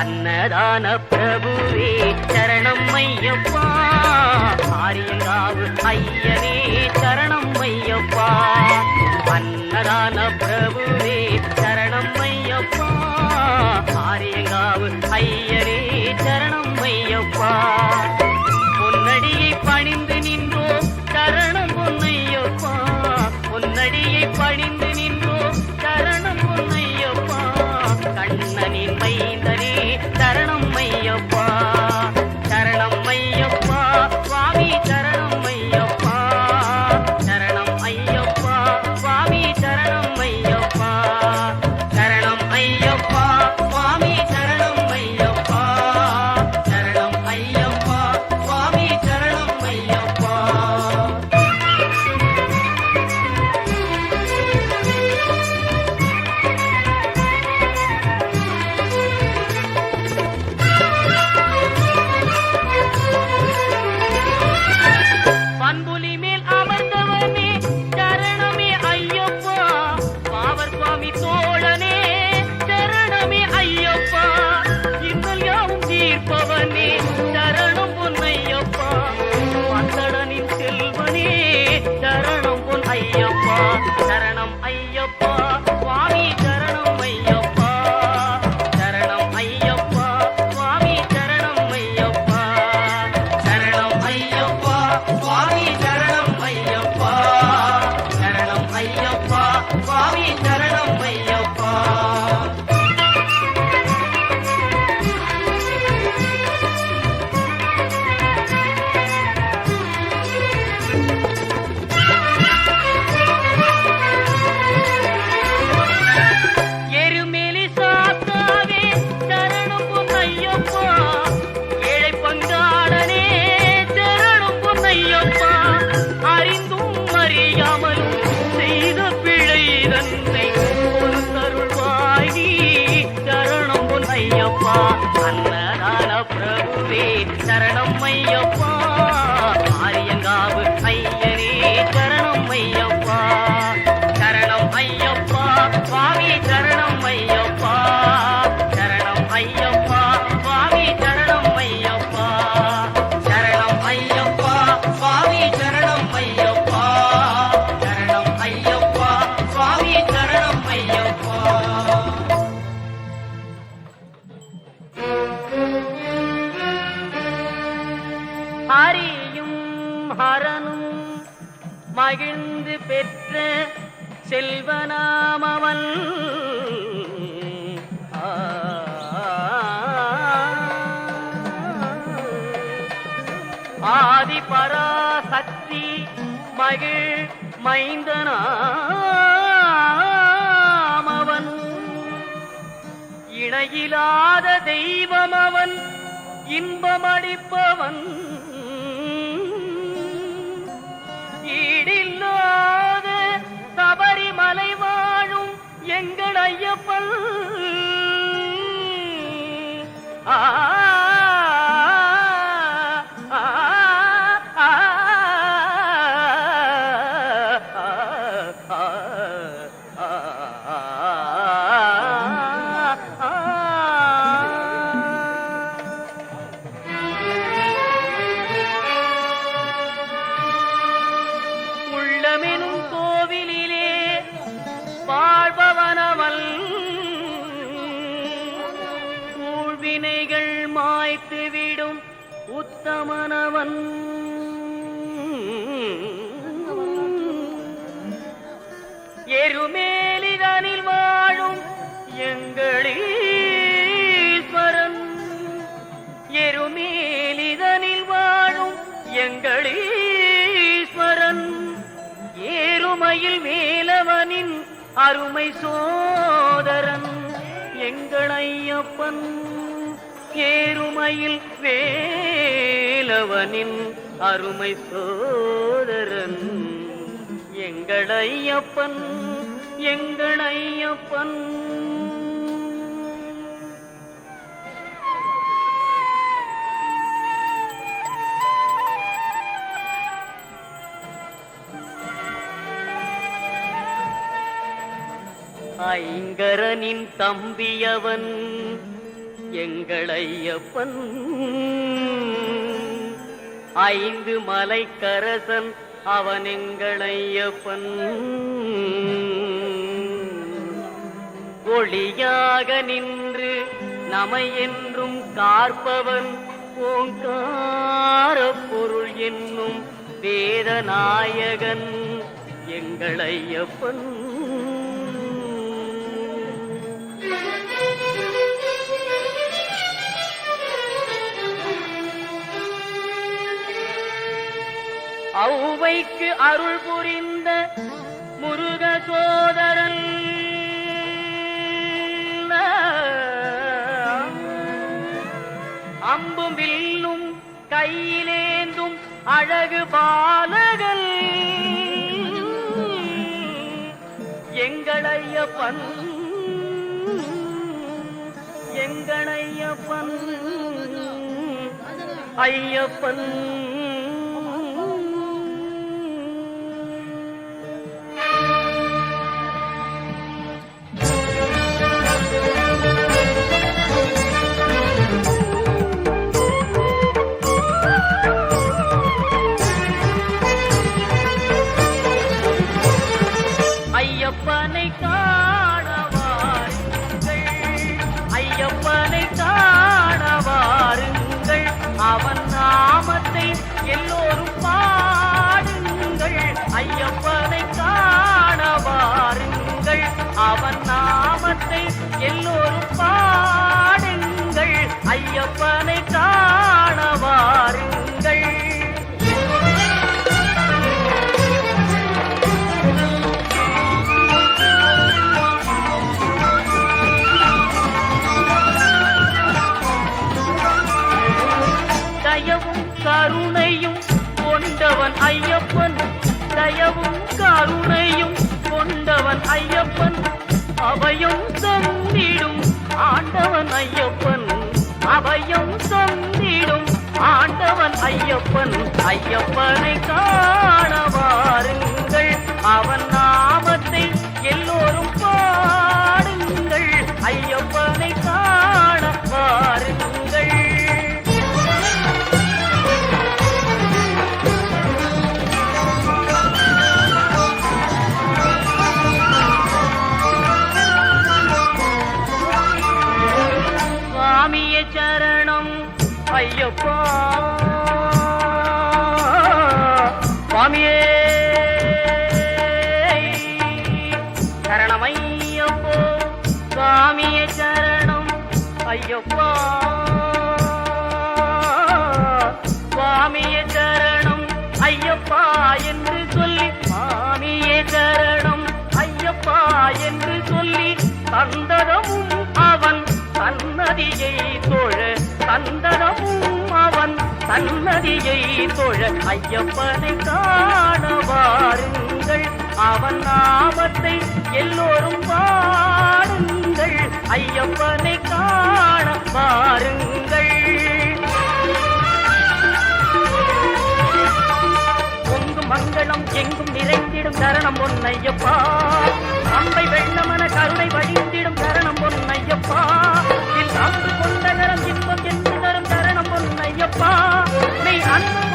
அன்னதான பிரபுவே சரணம் ஐயப்பா. ஆரியங்காவு ஐயனே சரணம் ஐயப்பா. அன்னதான பிரபுவே Thank you. குருவே சரணம் ஐயப்பா. மகிழ்ந்து பெற்ற செல்வனாமவன் ஆதி பராசக்தி மகிழ் மைந்தனாமவன். இணையிலாத தெய்வமவன் அவன் இன்பமடிப்பவன். ஈடில்லாத சபரிமலை வாழும் எங்கள் ஐயப்பன். ஆ அருமை சோதரன்? எங்கள் ஐயப்பன் ஏறுமையில் வேலவனின் அருமை சோதரன். எங்கள் ஐயப்பன் ஐங்கரனின் தம்பியவன் எங்களையப்பன். ஐந்து மலைக்கரசன் அவன் எங்களையப்பன். ஒளியாக நின்று நமை என்றும் காற்பவன் ஓங்கார பொருள் என்னும் வேதநாயகன் எங்களையப்பன். ஔவைக்கு அருள் புரிந்த முருக சோதரன். அம்பும் வில்லும் கையிலேந்தும் அழகு பாலகன். எங்களையப்பன் எங்களையப்பன் ஐயப்பன். அவன் நாமத்தை எல்லோரும் பாடுங்கள். ஐயப்பனை காணவாருங்கள் தயவும் கருணையும் கொண்டவன் ஐயப்பன். தயவும் கருணையும் ஆண்டவன் ஐயப்பன் அவையும் தந்திடும் ஆண்டவன் ஐயப்பன் அவையும் தந்திடும் ஆண்டவன் ஐயப்பன் ஐயப்பனை காண வாருங்கள். அவன் ஐயப்பா சன்னதியை தொழ ஐயப்பனை காண வாருங்கள் அவன் நாமத்தை எல்லோரும் பாருங்கள் ஐயப்பனை காண வாருங்கள் பொங்கு மங்களம் எங்கும் நிறைந்திடும் தரணம் பொன்னையப்பா அம்பை வெள்ளமன கருணை வழிந்திடும் தரணம் பொன்னையப்பா Johnny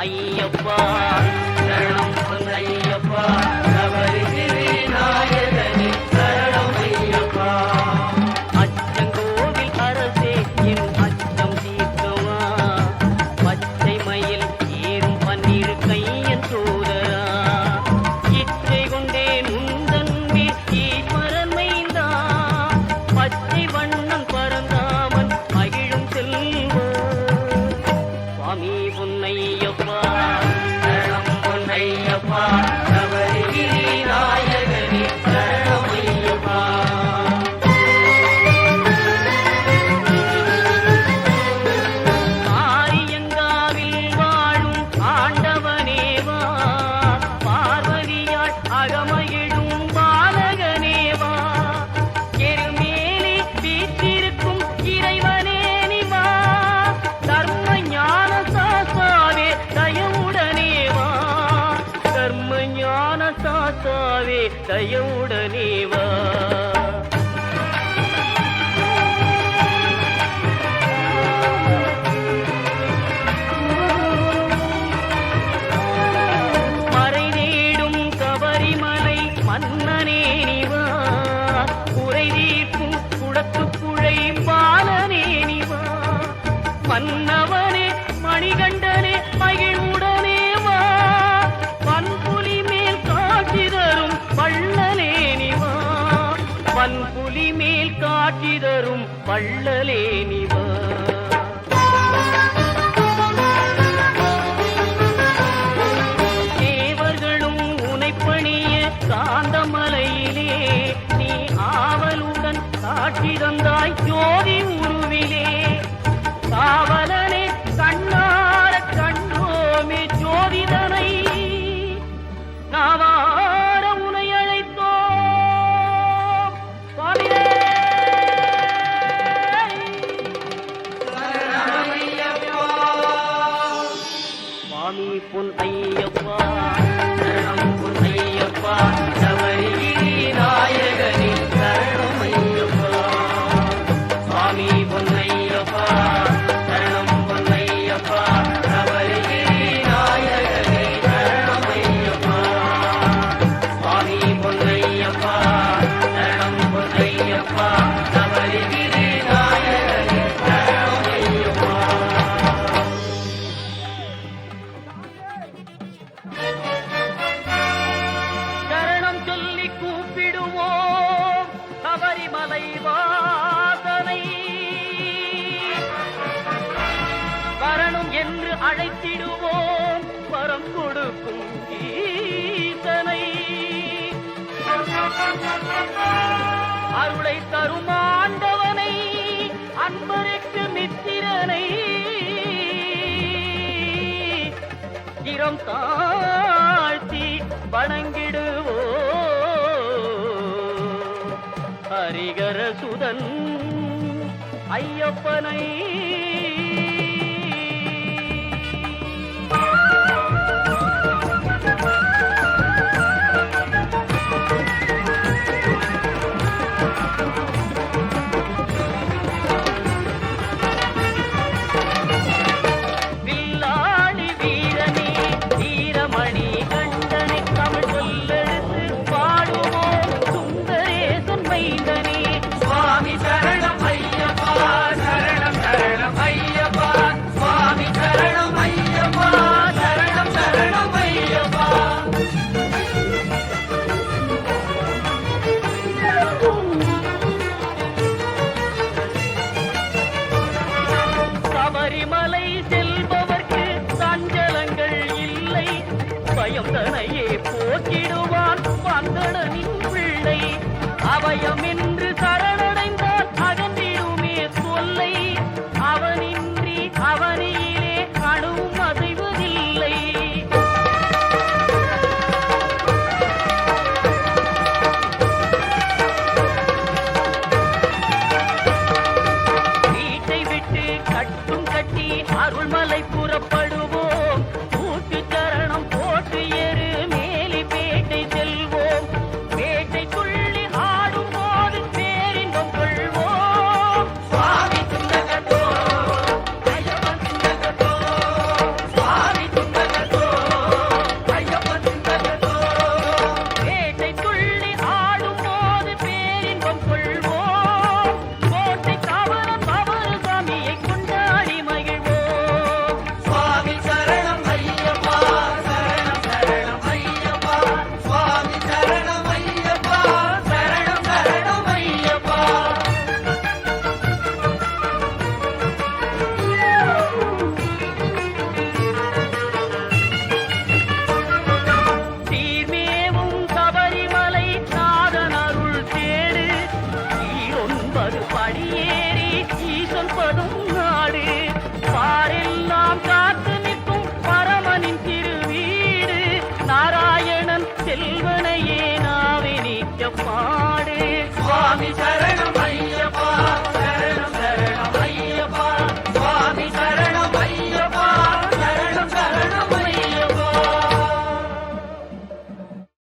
ஐயப்பா சரணம் ஐயா சிதறும் பள்ளலே நிவா. சரணம்புன் ஐயப்பா சரணம்புன் ஐயப்பா சபரிகிரி நாயகனே சரணம் ஐயப்பா. சுவாமி பொன்னையப்பா சரணம் பொன்னையப்பா சபரிகிரி நாயகனே சரணம் ஐயப்பா. சுவாமி பொன்னையப்பா சரணம் பொன்னையப்பா தரும் ஆண்டவனை அன்பருக்கு மித்திரனை. இரம் தாழ்த்தி வணங்கிடுவோ. ஹரிகர சுதன் ஐயப்பனை